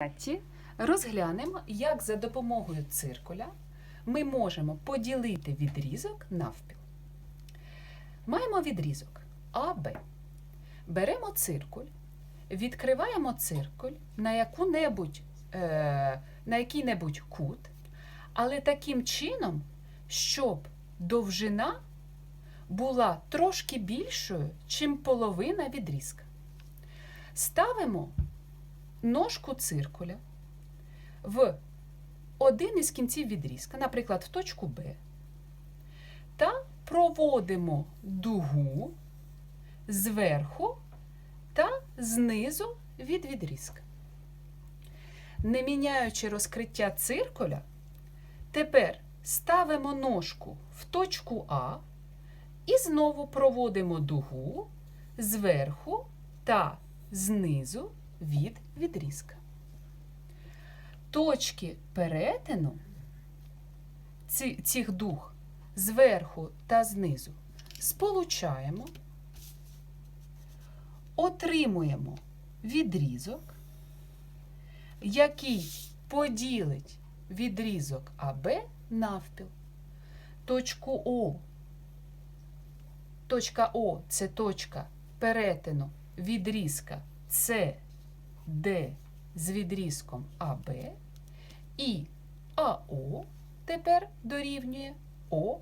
занятті розглянемо, як за допомогою циркуля ми можемо поділити відрізок навпіл. Маємо відрізок АБ. Беремо циркуль, відкриваємо циркуль на, яку-небудь, е, на який-небудь кут, але таким чином, щоб довжина була трошки більшою, чим половина відрізка. Ставимо ножку циркуля в один із кінців відрізка, наприклад, в точку Б, та проводимо дугу зверху та знизу від відрізка. Не міняючи розкриття циркуля, тепер ставимо ножку в точку А і знову проводимо дугу зверху та знизу від відрізка. Точки перетину цих дуг зверху та знизу сполучаємо, отримуємо відрізок, який поділить відрізок АБ навпіл. Точку О. Точка О це точка перетину відрізка С, Д з відрізком АБ і АО тепер дорівнює ОБ.